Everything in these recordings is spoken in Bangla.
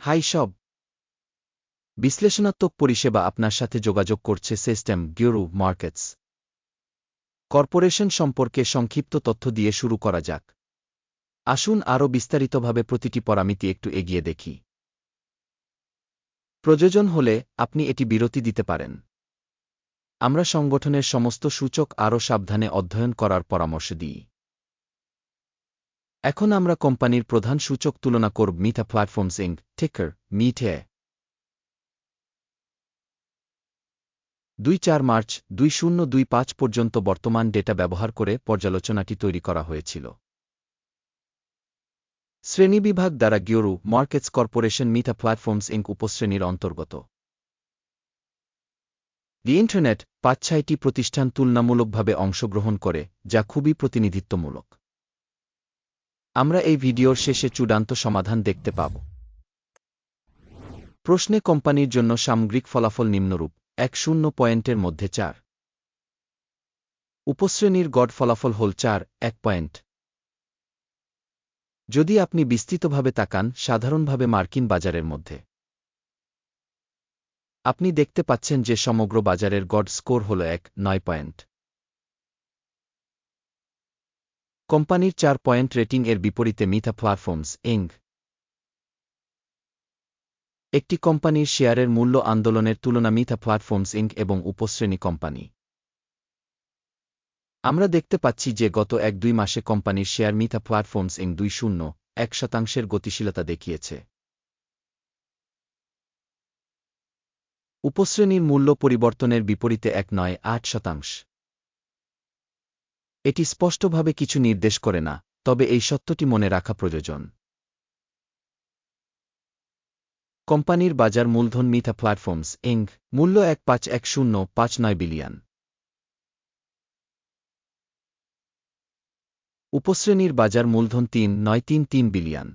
হাই সব। বিশ্লেষণাত্মক পরিষেবা আপনার সাথে যোগাযোগ করছে সিস্টেম গিউরু মার্কেটস। কর্পোরেশন সম্পর্কে সংক্ষিপ্ত তথ্য দিয়ে শুরু করা যাক। আসুন আরও বিস্তারিতভাবে প্রতিটি পরামিতি একটু এগিয়ে দেখি। প্রয়োজন হলে আপনি এটি বিরতি দিতে পারেন। আমরা সংগঠনের সমস্ত সূচক আরও সাবধানে অধ্যয়ন করার পরামর্শ দিই। এখন আমরা কোম্পানির প্রধান সূচক তুলনা করব মিথা প্ল্যাটফর্মস ইঙ্ক টিকার মিঠে দুই চার মার্চ, দুই শূন্য দুই পাঁচ পর্যন্ত বর্তমান ডেটা ব্যবহার করে পর্যালোচনাটি তৈরি করা হয়েছিল। শ্রেণীবিভাগ দ্বারা গিওরু markets corporation Meta platforms inc উপশ্রেণীর অন্তর্গত। দি ইন্টারনেট পাঁচ ছয়টি প্রতিষ্ঠান তুলনামূলকভাবে অংশগ্রহণ করে, যা খুবই প্রতিনিধিত্বমূলক। আমরা এই ভিডিওর শেষে চূড়ান্ত সমাধান দেখতে পাব। প্রশ্নে কোম্পানির জন্য সামগ্রিক ফলাফল নিম্নরূপ, এক শূন্য পয়েন্টের মধ্যে চার। উপশ্রেণীর গড় ফলাফল হল চার, এক পয়েন্ট। যদি আপনি বিস্তৃতভাবে তাকান, সাধারণভাবে মার্কিন বাজারের মধ্যে। আপনি দেখতে পাচ্ছেন যে সমগ্র বাজারের গড স্কোর হল এক, নয় পয়েন্ট। কোম্পানির চার পয়েন্ট রেটিং এর বিপরীতে মিথা প্ল্যাটফর্মস ইং। একটি কোম্পানির শেয়ারের মূল্য আন্দোলনের তুলনা মিথা প্ল্যাটফর্মস ইঙ্ক এবং উপশ্রেণী কোম্পানি। আমরা দেখতে পাচ্ছি যে গত এক দুই মাসে কোম্পানির শেয়ার মিথা প্ল্যাটফর্মস ইং দুই শূন্য, এক শতাংশের গতিশীলতা দেখিয়েছে। উপশ্রেণীর মূল্য পরিবর্তনের বিপরীতে এক নয়, আট শতাংশ। এটি স্পষ্টভাবে কিছু নির্দেশ করে না, তবে এই সত্যটি মনে রাখা প্রয়োজন। কোম্পানির বাজার মূলধন মিথা প্ল্যাটফর্মস, ইং, মূল্য এক পাঁচ এক শূন্য পাঁচ নয় বিলিয়ন। উপশ্রেণীর বাজার মূলধন তিন নয় তিন তিন বিলিয়ন।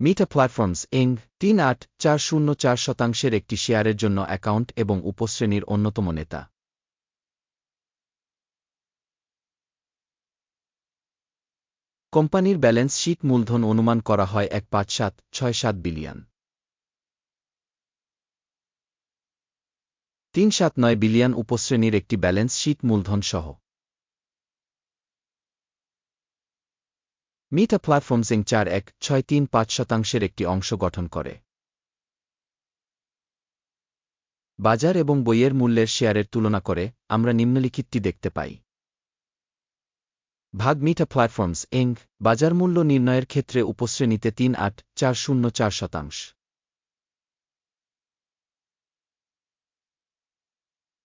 মিটা প্ল্যাটফর্মস, ইং, তিন আট চার শূন্য চার শতাংশের একটি শেয়ারের জন্য অ্যাকাউন্ট এবং উপশ্রেণীর অন্যতম নেতা। কোম্পানির ব্যালেন্স শীট মূলধন অনুমান করা হয় এক পাঁচ সাত ছয় সাত বিলিয়ন। তিন সাত নয় বিলিয়ন উপশ্রেণীর একটি ব্যালেন্স শীট মূলধন সহ। মিটা প্ল্যাটফর্মসিং চার এক ছয় তিন পাঁচ শতাংশের একটি অংশ গঠন করে। বাজার এবং বইয়ের মূল্যের শেয়ারের তুলনা করে আমরা নিম্নলিখিতটি দেখতে পাই। ভাগ মিটা প্ল্যাটফর্মস, ইং, বাজার মূল্য নির্ণয়ের ক্ষেত্রে উপশ্রেণীতে তিন আট চার শূন্য চার শতাংশ।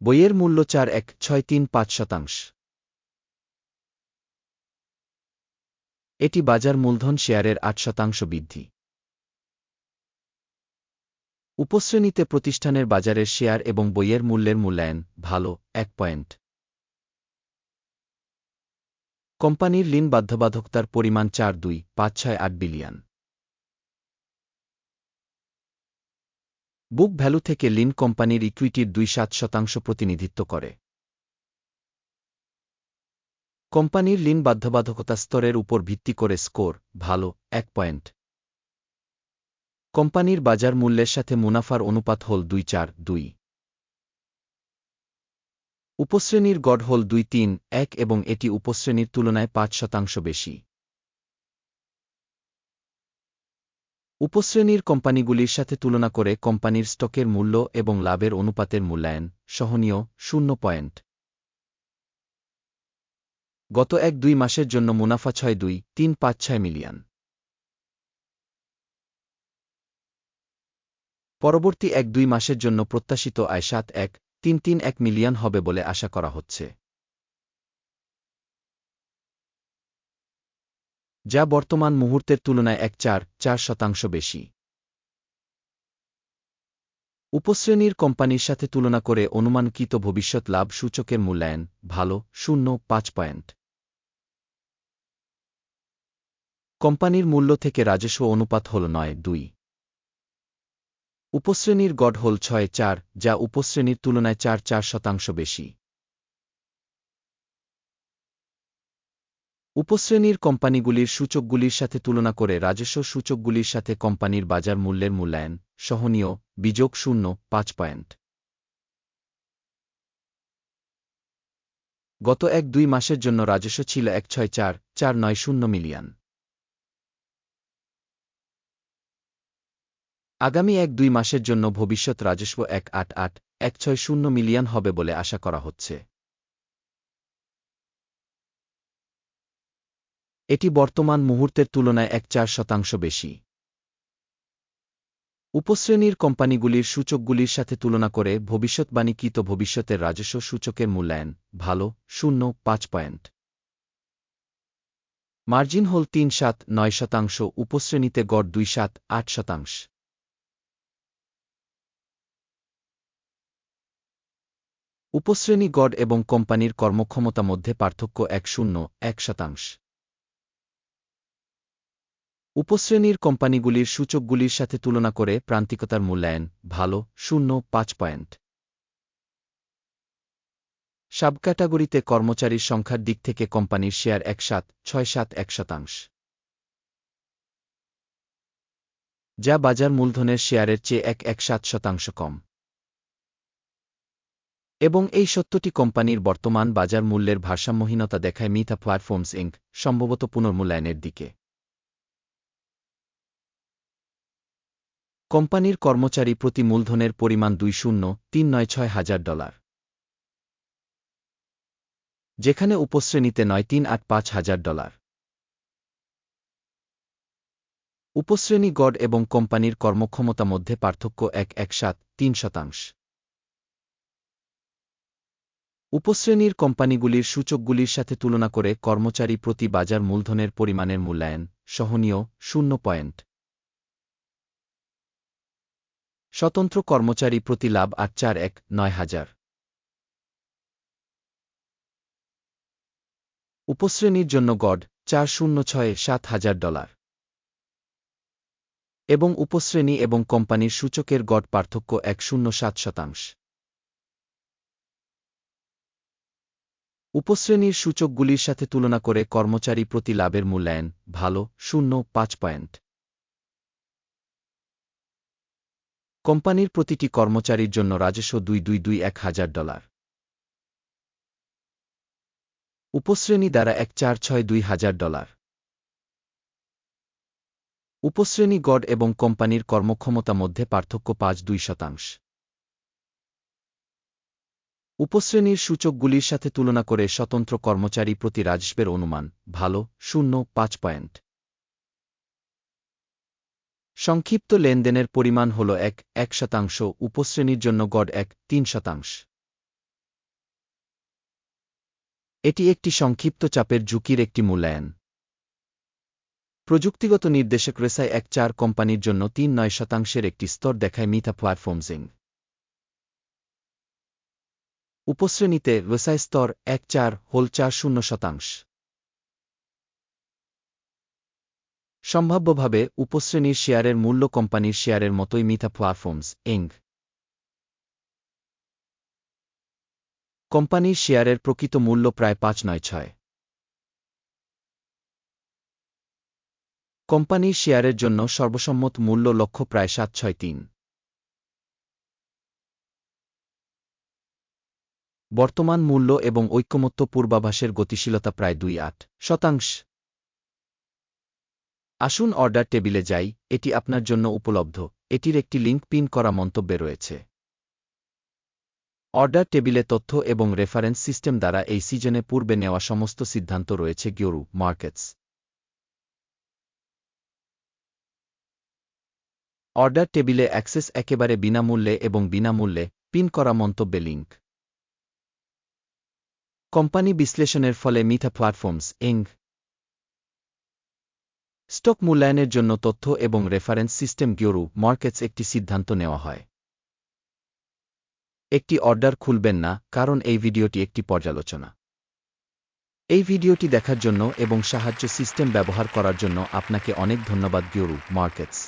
বইয়ের মূল্য চার এক ছয় তিন পাঁচ শতাংশ। এটি বাজার মূলধন শেয়ারের আট শতাংশ বৃদ্ধি। উপশ্রেণীতে প্রতিষ্ঠানের বাজারের শেয়ার এবং বইয়ের মূল্যের মূল্যায়ন, ভালো, এক পয়েন্ট। কোম্পানির ঋণ বাধ্যবাধকতার পরিমাণ চার দুই, পাঁচ ছয় আট বিলিয়ন। বুক ভ্যালু থেকে লিন কোম্পানির ইকুইটির দুই সাত শতাংশ প্রতিনিধিত্ব করে। কোম্পানির লিন বাধ্যবাধকতা স্তরের উপর ভিত্তি করে স্কোর, ভালো, এক পয়েন্ট। কোম্পানির বাজার মূল্যের সাথে মুনাফার অনুপাত হল দুই চার দুই। উপশ্রেণীর গড় হল দুই তিন, এক এবং এটি উপশ্রেণীর তুলনায় পাঁচ শতাংশ বেশি। উপশ্রেণীর কোম্পানিগুলির সাথে তুলনা করে কোম্পানির স্টকের মূল্য এবং লাভের অনুপাতের মূল্যায়ন সহনীয় শূন্য পয়েন্ট। গত এক দুই মাসের জন্য মুনাফা ছয় দুই, তিন পাঁচ ছয় মিলিয়ন। পরবর্তী এক দুই মাসের জন্য প্রত্যাশিত আয় সাত, এক তিন তিন এক মিলিয়ন হবে বলে আশা করা হচ্ছে। যা বর্তমান মুহূর্তের তুলনায় এক চার চার শতাংশ বেশি। উপশ্রেণীর কোম্পানির সাথে তুলনা করে অনুমানকৃত ভবিষ্যৎ লাভ সূচকের মূল্যায়ন ভালো, শূন্য, পাঁচ পয়েন্ট। কোম্পানির মূল্য থেকে রাজস্ব অনুপাত হল নয়, দুই। উপশ্রেণীর গড় হল ছয় চার, যা উপশ্রেণীর তুলনায় চার চার শতাংশ বেশি। উপশ্রেণীর কোম্পানিগুলির সূচকগুলির সাথে তুলনা করে রাজস্ব সূচকগুলির সাথে কোম্পানির বাজার মূল্যের মূল্যায়ন, সহনীয়, বিযোগ শূন্য, পাঁচ পয়েন্ট। গত এক দুই মাসের জন্য রাজস্ব ছিল এক ছয় চার চার নয় শূন্য মিলিয়ন। আগামী এক দুই মাসের জন্য ভবিষ্যৎ রাজস্ব এক আট আট এক ছয় শূন্য মিলিয়ন হবে বলে আশা করা হচ্ছে। এটি বর্তমান মুহূর্তের তুলনায় এক চার শতাংশ বেশি। উপশ্রেণীর কোম্পানিগুলির সূচকগুলির সাথে তুলনা করে ভবিষ্যৎবাণীকৃত ভবিষ্যতের রাজস্ব সূচকের মূল্যায়ন ভালো, শূন্য, পাঁচ পয়েন্ট। মার্জিন হল তিন সাত নয় শতাংশ, উপশ্রেণীতে গড় দুই সাত আট শতাংশ। উপশ্রেণী গড় এবং কোম্পানির কর্মক্ষমতা মধ্যে পার্থক্য এক শূন্য, এক শতাংশ। উপশ্রেণীর কোম্পানিগুলির সূচকগুলির সাথে তুলনা করে প্রান্তিকতার মূল্যায়ন ভালো, শূন্য, পাঁচ পয়েন্ট। সাব ক্যাটাগরিতে কর্মচারীর সংখ্যার দিক থেকে কোম্পানির শেয়ার এক সাত, ছয় সাত, এক শতাংশ। যা বাজার মূলধনের শেয়ারের চেয়ে এক এক সাত শতাংশ কম। এবং এই সত্যটি কোম্পানির বর্তমান বাজার মূল্যের ভারসাম্যহীনতা দেখায় মিথা প্ল্যাটফর্মস ইঙ্ক সম্ভবত পুনর্মূল্যায়নের দিকে। কোম্পানির কর্মচারী প্রতি মূলধনের পরিমাণ দুই শূন্য তিন নয় ছয় হাজার ডলার। যেখানে উপশ্রেণীতে নয় তিন আট পাঁচ হাজার ডলার। উপশ্রেণী গড় এবং কোম্পানির কর্মক্ষমতা মধ্যে পার্থক্য এক এক সাত তিন শতাংশ। উপশ্রেণীর কোম্পানিগুলির সূচকগুলির সাথে তুলনা করে কর্মচারী প্রতি বাজার মূলধনের পরিমাণের মূল্যায়ন সহনীয় শূন্য পয়েন্ট। স্বতন্ত্র কর্মচারী প্রতি লাভ আট চার এক নয় হাজার। উপশ্রেণীর জন্য গড় চার শূন্য ছয় সাত হাজার ডলার। এবং উপশ্রেণী এবং কোম্পানির সূচকের গড় পার্থক্য এক শূন্য সাত শতাংশ। উপশ্রেণীর সূচকগুলির সাথে তুলনা করে কর্মচারী প্রতি লাভের মূল্যায়ন, ভালো, শূন্য, পাঁচ পয়েন্ট। কোম্পানির প্রতিটি কর্মচারীর জন্য রাজস্ব দুই দুই দুই এক হাজার ডলার। উপশ্রেণী দ্বারা এক চার ছয় দুই হাজার ডলার। উপশ্রেণী গড় এবং কোম্পানির কর্মক্ষমতা মধ্যে পার্থক্য পাঁচ দুই শতাংশ। উপশ্রেণীর সূচকগুলির সাথে তুলনা করে স্বতন্ত্র কর্মচারী প্রতি রাজস্বের অনুমান, ভালো, শূন্য, পাঁচ পয়েন্ট। সংক্ষিপ্ত লেনদেনের পরিমাণ হল এক এক শতাংশ, উপশ্রেণীর জন্য গড় এক, তিন শতাংশ। এটি একটি সংক্ষিপ্ত চাপের ঝুঁকির একটি মূল্যায়ন। প্রযুক্তিগত নির্দেশক রেসায় এক চার কোম্পানির জন্য তিন নয় শতাংশের একটি স্তর দেখায় মিথা প্ল্যাটফর্মসিং। উপশ্রেণীতে রেসায় স্তর এক চার, হোল চার শূন্য শতাংশ। সম্ভাব্যভাবে উপশ্রেণীর শেয়ারের মূল্য কোম্পানির শেয়ারের মতোই মিথা প্ল্যাটফর্মস এঙ্গ কোম্পানির শেয়ারের প্রকৃত মূল্য প্রায় পাঁচ নয় ছয়। কোম্পানির শেয়ারের জন্য সর্বসম্মত মূল্য লক্ষ্য প্রায় সাত ছয় তিন। বর্তমান মূল্য এবং ঐক্যমত্য পূর্বাভাসের গতিশীলতা প্রায় দুই আট শতাংশ। আসুন অর্ডার টেবিলে যাই, এটি আপনার জন্য উপলব্ধ। এটির একটি লিঙ্ক পিন করা মন্তব্যে রয়েছে। অর্ডার টেবিলে তথ্য এবং রেফারেন্স সিস্টেম দ্বারা এই সিজনে পূর্বে নেওয়া সমস্ত সিদ্ধান্ত রয়েছে গিওরু মার্কেটস। অর্ডার টেবিলে অ্যাক্সেস একেবারে বিনামূল্যে এবং বিনামূল্যে পিন করা মন্তব্যে লিঙ্ক। কোম্পানি বিশ্লেষণের ফলে মিথা প্ল্যাটফর্মস এঙ্গ স্টক মূল্যায়নের জন্য তথ্য এবং রেফারেন্স সিস্টেম গিওরু মার্কেটস একটি সিদ্ধান্ত নেওয়া হয়। একটি অর্ডার খুলবেন না, কারণ এই ভিডিওটি একটি পর্যালোচনা। এই ভিডিওটি দেখার জন্য এবং সাহায্য সিস্টেম ব্যবহার করার জন্য আপনাকে অনেক ধন্যবাদ গিওরু মার্কেটস।